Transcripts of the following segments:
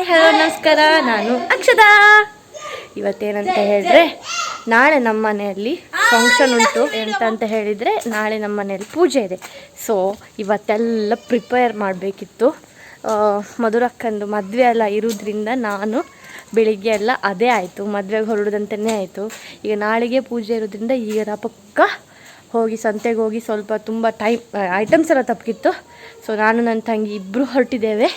Hi hello ನಮಸ್ಕಾರ, ನಾನು ಅಕ್ಷತಾ. ಇವತ್ತೇನಂತ ಹೇಳಿದ್ರೆ, ನಾಳೆ ನಮ್ಮ ಮನೆಯಲ್ಲಿ ಫಂಕ್ಷನ್ ಉಂಟು ಎಂತ ಅಂತ ಹೇಳಿದರೆ, ನಾಳೆ ನಮ್ಮ ಮನೆಯಲ್ಲಿ ಪೂಜೆ ಇದೆ. ಸೊ ಇವತ್ತೆಲ್ಲ ಪ್ರಿಪೇರ್ ಮಾಡಬೇಕಿತ್ತು. ಮಧುರಕ್ಕಂದು ಮದುವೆ ಎಲ್ಲ ಇರೋದ್ರಿಂದ ನಾನು ಬೆಳಿಗ್ಗೆ ಎಲ್ಲ ಅದೇ ಆಯಿತು. ಮದುವೆಗೆ ಹೊರಡೋದಂತಲೇ ಆಯಿತು. ಈಗ ನಾಳೆಗೆ ಪೂಜೆ ಇರೋದ್ರಿಂದ ಈಗ ನಾ ಪಕ್ಕ ಹೋಗಿ ಸಂತೆಗೆ ಹೋಗಿ ಸ್ವಲ್ಪ ತುಂಬ ಟೈಮ್ ಐಟಮ್ಸ್ ಎಲ್ಲ ತಪ್ಪಿತ್ತು. ಸೊ ನಾನು ನನ್ನ ತಂಗಿ ಇಬ್ಬರು ಹೊರಟಿದ್ದೇವೆ.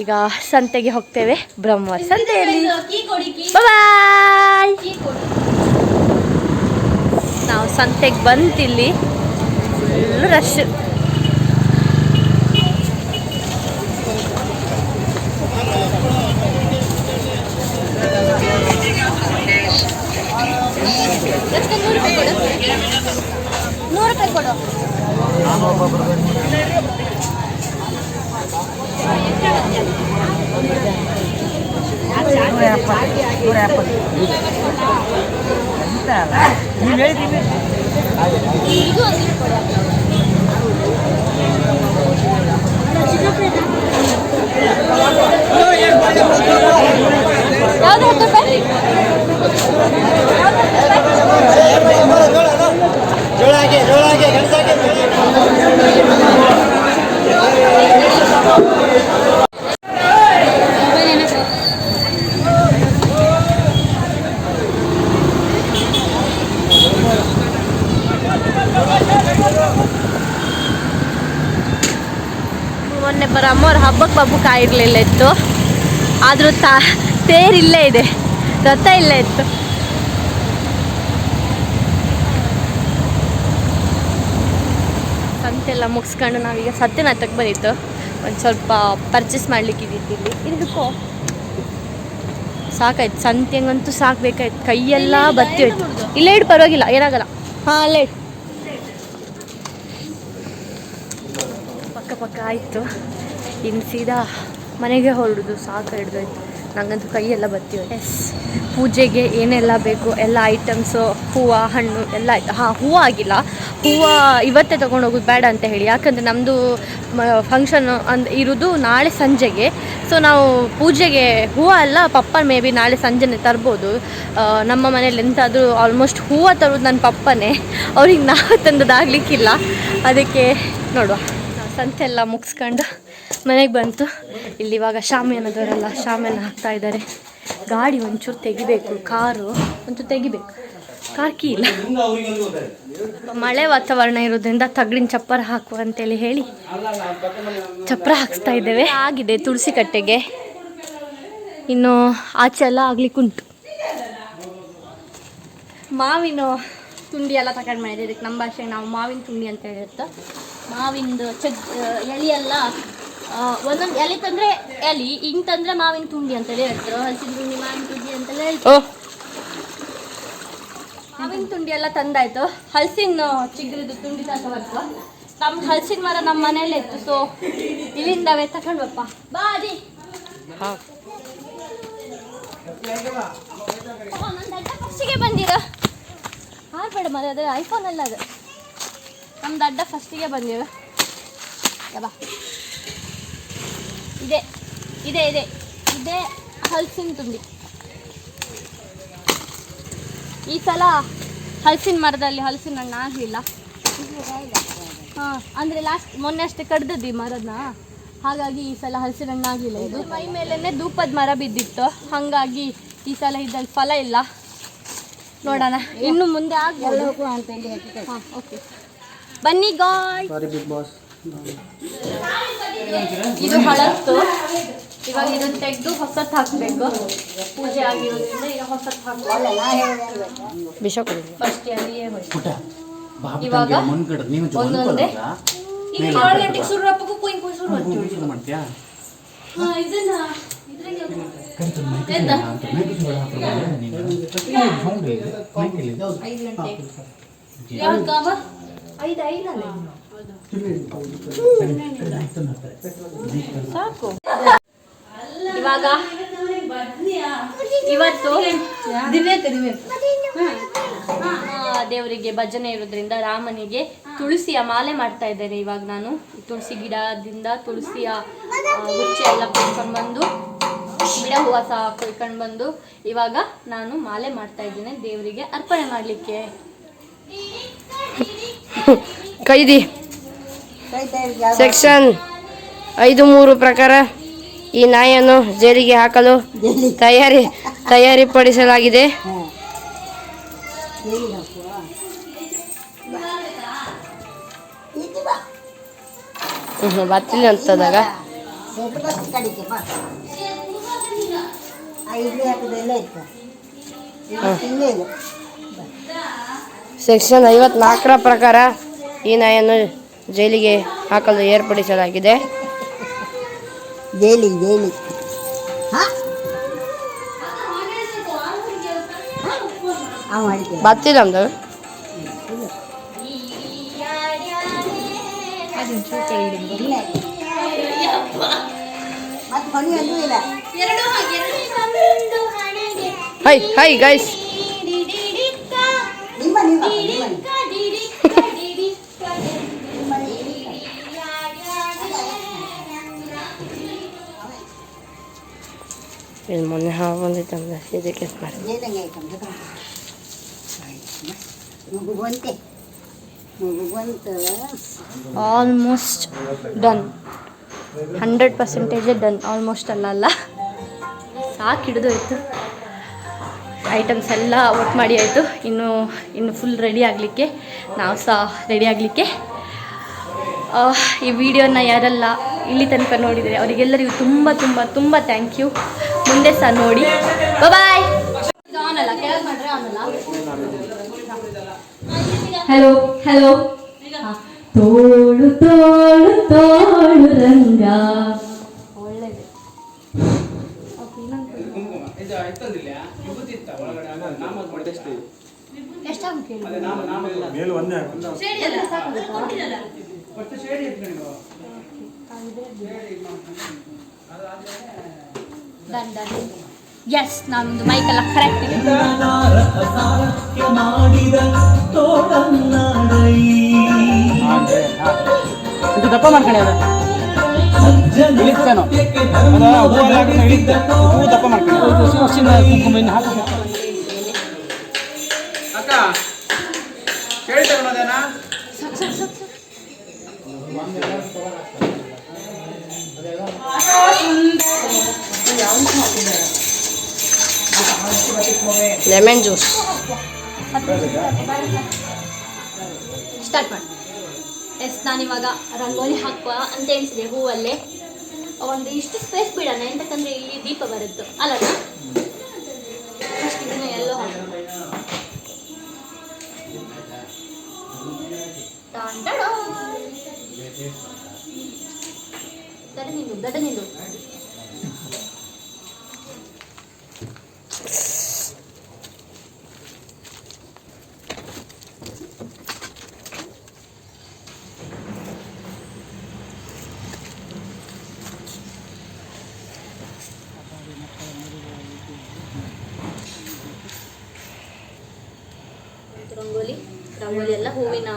ಈಗ ಸಂತೆಗೆ ಹೋಗ್ತೇವೆ ಬ್ರಹ್ಮ ಸಂತೆಯಲ್ಲಿ. ಬಾಯ್. ನಾವು ಸಂತೆಗೆ ಬಂತಿಲ್ಲಿ ಫುಲ್ ರಶ್ ನೂರು ರೂಪಾಯಿ ಕೊಡು. ಇದು ಒಂದು ಕೊಡು ಯಾವ್ದು ಹತ್ತು ರೂಪಾಯಿ ಬರೋ ಅಮ್ಮವ್ರ ಹಬ್ಬಕ್ಕೆ ಬಾಬು ಕಾಯಿರ್ಲಿಲ್ಲ ಇತ್ತು. ಆದರೂ ತಾ ತೇರಿಲ್ಲೇ ಇದೆ. ರಥ ಇಲ್ಲೇ ಇತ್ತು. ಸಂತೆಲ್ಲ ಮುಗಿಸ್ಕೊಂಡು ನಾವೀಗ ಸತ್ಯನಾಥಕ್ಕೆ ಬಂದಿತ್ತು ಒಂದು ಸ್ವಲ್ಪ ಪರ್ಚೇಸ್ ಮಾಡ್ಲಿಕ್ಕೆ ಇದ್ದಿತ್ತು ಇಲ್ಲಿ ಇದಕ್ಕೋ ಸಾಕಾಯ್ತು. ಸಂತೆಗಂತೂ ಸಾಕಬೇಕಾಯ್ತು. ಕೈಯೆಲ್ಲ ಬತ್ತಿ ಹೋಯ್ತು. ಇಲ್ಲೇ ಇಡು ಪರವಾಗಿಲ್ಲ. ಏನಾಗಲ್ಲ. ಹಾಂ ಅಲ್ಲೇ ಪಕ್ಕ ಪಕ್ಕ ಆಯಿತು. ಇನ್ನು ಸೀದಾ ಮನೆಗೆ ಹೊರಡೋದು ಸಾಕು ಹಿಡ್ದೋಯ್ತು. ನನಗಂತೂ ಕೈಯೆಲ್ಲ ಹೋಯ್ತು ಎಸ್ ಪೂಜೆಗೆ ಏನೆಲ್ಲ ಬೇಕು, ಎಲ್ಲ ಐಟಮ್ಸು ಹೂವು, ಹಣ್ಣು, ಎಲ್ಲ ಹಾಂ, ಹೂವು ಆಗಿಲ್ಲ. ಹೂವು ಇವತ್ತೇ ತೊಗೊಂಡು ಹೋಗೋದು ಬೇಡ ಅಂತ ಹೇಳಿ. ಯಾಕಂದರೆ ನಮ್ಮದು ಫಂಕ್ಷನ್ ಅಂದ್, ಇರೋದು ನಾಳೆ ಸಂಜೆಗೆ. ಸೊ ನಾವು ಪೂಜೆಗೆ ಹೂವು ಎಲ್ಲ ಪಪ್ಪ ಮೇ ಬಿ ನಾಳೆ ಸಂಜೆನೆ ತರ್ಬೋದು. ನಮ್ಮ ಮನೇಲಿ ಎಂತಾದರೂ ಆಲ್ಮೋಸ್ಟ್ ಹೂವು ತರೋದು ನನ್ನ ಪಪ್ಪನೇ. ಅವ್ರಿಗೆ ನಾವು ತಂದದಾಗಲಿಕ್ಕಿಲ್ಲ ಅದಕ್ಕೆ ನೋಡುವ. ಸಂತೆ ಎಲ್ಲ ಮುಗಿಸ್ಕೊಂಡು. ಮನೆಗೆ ಬಂತು. ಇಲ್ಲಿ ಇವಾಗ ಶಾಮಿಯಾನದವರೆಲ್ಲ ಶಾಮಿಯಾನ ಹಾಕ್ತಾ ಇದ್ದಾರೆ. ಗಾಡಿ ಒಂಚೂರು ತೆಗಿಬೇಕು, ಕಾರು ಒಂಚೂರು ತೆಗಿಬೇಕು. ಕಾರ್ ಕೀ ಇಲ್ಲ. ಮಳೆ ವಾತಾವರಣ ಇರೋದ್ರಿಂದ ತಗಡಿನ ಚಪ್ಪರ ಹಾಕು ಅಂತೇಳಿ ಹೇಳಿ ಚಪ್ಪರ ಹಾಕ್ಸ್ತಾ ಇದ್ದೇವೆ. ಆಗಿದೆ ತುಳಸಿ ಕಟ್ಟೆಗೆ ಇನ್ನು ಆಚೆ ಎಲ್ಲ ಆಗ್ಲಿಕ್ಕುಂಟು. ಮಾವಿನ ತುಂಡಿ ಎಲ್ಲ ತಗೊಂಡು ಮಾಡಿದೆ ಇದಕ್ಕೆ ನಮ್ಮ ಭಾಷೆಗೆ ನಾವು ಮಾವಿನ ತುಂಡಿ ಅಂತ ಹೇಳಿರ್ತ ಮಾವಿಂದು ಚಜ್ ಎಲೆ ಎಲ್ಲ ಒಂದೊಂದು ಎಲೆ ತಂದ್ರೆ ಎಲೆ ಹಿಂಗ್ ತಂದ್ರೆ ಮಾವಿನ ತುಂಡಿ ಅಂತಲೇ ಹೇಳ್ತಾರೆ. ಹಲಸಿನ ತುಂಡಿ ಮಾವಿನ ತುಂಡಿ ಅಂತಲೇ ಹೇಳ್ತಾರೆ. ಮಾವಿನ ತುಂಡಿ ಎಲ್ಲ ತಂದಾಯ್ತು. ಹಲಸಿನ ಚಿಗ್ರದ ತುಂಡಿ ಬರ್ತು ನಮ್ಮ ಹಲಸಿನ ಮರ ನಮ್ಮ ಮನೇಲಿ ಇತ್ತು ಸೊ ಇಲ್ಲಿಂದವೇ ಬಪ್ಪ ಬಾ ದಡ್ಡ ಫಸ್ಟಿಗೆ ಬಂದಿರ. ಹಾರ್ಬೇಡ ಮರ ಅದು ಐಫೋನ್ ಅಲ್ಲ ಅದು. ನಮ್ದು ಅಡ್ಡ ಫಸ್ಟಿಗೆ ಬಂದಿರ. ಬಾ. ಇದೆ. ಇದೆ ಇದೆ. ಇದೆ ಹಲಸಿನ ತುಂಬಿ. ಈ ಸಲ ಹಲಸಿನ ಮರದಲ್ಲಿ ಹಲಸಿನ ಹಣ್ಣು ಆಗಲಿಲ್ಲ. ಹಾಂ ಅಂದರೆ ಲಾಸ್ಟ್ ಮೊನ್ನೆ ಅಷ್ಟೇ ಕಡ್ದದ್ದು ಮರನ ಹಾಗಾಗಿ ಈ ಸಲ ಹಲಸಿನ ಹಣ್ಣು ಆಗಲಿಲ್ಲ ಇದು. ಮೈ ಮೇಲೇ ಧೂಪದ ಮರ ಬಿದ್ದಿತ್ತು. ಹಾಗಾಗಿ ಈ ಸಲ ಇದ್ರಲ್ಲಿ ಫಲ ಇಲ್ಲ. ನೋಡೋಣ. ಇನ್ನು ಮುಂದೆ ಆಗ್ಬೋದು. ಹಾಂ ಓಕೆ. ಬನ್ನಿ ಗಾಯ್ ಇದು ಹಳತ್ತು. ಇವಾಗ ಇದನ್ನ ತೆಗೆದು ಹೊಸತ್ತು ಹಾಕ್ಬೇಕು. ಪೂಜೆ ಆಗಿರೋದ್ರಿಂದ ಈಗ ಹೊಸತ್ ಹಾಕಬೇಕು. ವಿಷ ಕೊಡಿ ಫಸ್ಟ್ ಅಲ್ಲಿಯೇ ಹೋಯ್ತು. ಇವಾಗ ಒಂದೊಂದೇ? ಈಗ ಆರು. ಗಂಟೆಗೆ ಶುರು ಹಬ್ಬಕ್ಕೂ ಕುಯ್ ಕುಯ್ ಶುರು ಮಾಡ್ತೀವಿ ಮಾಡ್ತೀಯಾ? ಹಾ ಇದನ್ನ? ಐದು ಯಾವ್ದು ಕಾಮ ಐದು ಐದಲ್ಲ ಸಾಕು. ಇವಾಗ ಇವತ್ತು ದೇವರಿಗೆ ಭಜನೆ ಇರೋದ್ರಿಂದ ರಾಮನಿಗೆ ತುಳಸಿಯ ಮಾಲೆ ಮಾಡ್ತಾ ಇದ್ದೇನೆ ಇವಾಗ ನಾನು. ತುಳಸಿ ಗಿಡದಿಂದ ತುಳಸಿಯ ಗುಚ್ಚೆ ಎಲ್ಲ ಕೊಯ್ಕೊಂಡು ಬಂದು, ಗಿಡ ಹೂವ ಸಹ ಕೊಯ್ಕೊಂಡು ಬಂದು ಇವಾಗ ನಾನು ಮಾಲೆ ಮಾಡ್ತಾ ಇದ್ದೇನೆ ದೇವರಿಗೆ ಅರ್ಪಣೆ ಮಾಡಲಿಕ್ಕೆ. ಕೈದಿ. ಸೆಕ್ಷನ್ ಐದು ಮೂರು ಪ್ರಕಾರ ಈ ನಾಯಿಯನ್ನು ಜೈಲಿಗೆ ಹಾಕಲು ತಯಾರಿ ತಯಾರಿ ಪಡಿಸಲಾಗಿದೆ ಹ್ಮ್, ಬತ್ತಿಲ್ಲ ಅಂತದಾಗ ಸೆಕ್ಷನ್ ಐವತ್ನಾಲ್ಕರ ಪ್ರಕಾರ ಈ ನಾಯಿಯನ್ನು ಜೈಲಿಗೆ ಹಾಕಲು ಏರ್ಪಡಿಸಲಾಗಿದೆ ಜೈಲಿ ಜೈಲಿ ಇಲ್ಲ ಹೈ ಹೈ ಗೈಸ್ ನಿಮ್ಮ ನಿಮ್ಮ ನಿಮ್ಮ ಇಲ್ಲಿ ಮೊನ್ನೆ ಹಾವು ಬಂದಿತ್ತಂದ್ರೆ ಇದಕ್ಕೆ ಮಾಡಿ ಆಲ್ಮೋಸ್ಟ್ ಡನ್ ಹಂಡ್ರೆಡ್ ಪರ್ಸೆಂಟೇಜೇ ಡನ್ ಆಲ್ಮೋಸ್ಟ್ ಅಲ್ಲ ಅಲ್ಲ ಸಾಕು ಹಿಡಿದೋಯ್ತು ಐಟಮ್ಸ್ ಎಲ್ಲ ಒಟ್ಟು ಮಾಡಿ ಆಯಿತು. ಇನ್ನು ಇನ್ನು ಫುಲ್ ರೆಡಿ ಆಗಲಿಕ್ಕೆ ನಾವು ಸಹ ರೆಡಿ ಆಗಲಿಕ್ಕೆ. ಈ ವಿಡಿಯೋನ ಯಾರೆಲ್ಲ ಇಲ್ಲಿ ತನಕ ನೋಡಿದರೆ ಅವರಿಗೆಲ್ಲರಿಗೂ ತುಂಬ ತುಂಬ ತುಂಬ ಥ್ಯಾಂಕ್ ಯು ಮುಂದೆ ಸಹ ನೋಡಿ. ಬಾಯ್ ಹಲೋ ಹಲೋ ತೋಳು ತೋಳು ತೋಳು ರಂಗ. ಒಳ್ಳೇದು. ಎಷ್ಟಾಗುತ್ತೆ ಡನ್ ಡನ್ ಎಸ್ ನಮ್ದು ಮೈಕೆಲ್ಲ ಕರೆಕ್ಟ್ ಇದೆ. ಇದು ದಪ್ಪ ಮಾಡ್ಕೊಳ್ಳಿ ಅದ. ಇಳಿಸ್ತೇನೋ ಹೂ ದಪ್ಪ ಮಾಡ್ಕೊಳ್ಳಿ. ವರ್ಷದಿಂದ ಕುಂಕುಮ ಇನ್ನು ಹಾಕಬೇಕು ಅಕ್ಕ ಲೆಮನ್ ಜ್ಯೂಸ್. ಸ್ಟಾರ್ಟ್ ಮಾಡಿ. ಎಸ್ ನಾನು ಇವಾಗ ರಂಗೋಲಿ ಹಾಕುವ ಅಂತ ಎಣಿಸಿದೆ ಹೂವಲ್ಲೇ. ಒಂದು ಇಷ್ಟು ಸ್ಪೇಸ್ ಬಿಡೋಣ, ಎಂತಕ್ಕಂದ್ರೆ ಇಲ್ಲಿ ದೀಪ ಬರುತ್ತೆ. ಅಲ್ಲ ಇದನ್ನ ಎಲ್ಲೋ ಹಾಕೋಣ ಟಾನ್ ನಿಂದು, ದಡ ನಿಲ್ಲು ಇದು ರಂಗೋಲಿ. ರಂಗೋಲಿ ಎಲ್ಲ ಹೂವಿನ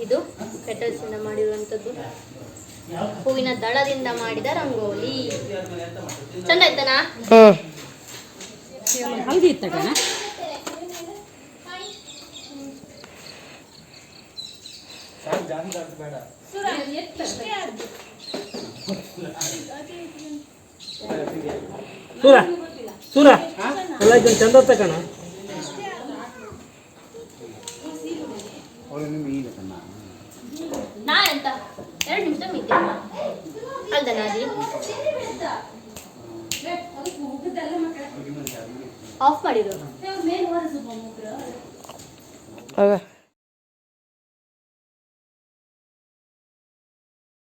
ಇದು ಪೆಟಲ್ಸ್ ಇಂದ ಮಾಡಿರುವಂಥದ್ದು ಹೂವಿನ ದಳದಿಂದ ಮಾಡಿದ ರಂಗೋಲಿ. ಚಂದ ಆಯ್ತಾನ? ಹ್ಮ್ ಸೂರ. ಸೂರ. ಎಲ್ಲ ಇದನ್ನ ಚಂದ ತಕಣ ಎಂತ? ಎರಡು ನಿಮಿಷ ಮಿತ್ತಿಲ್ಲ ಅಲ್ದ ನಾದಿ ಆಫ್ ಮಾಡಿದ್ರು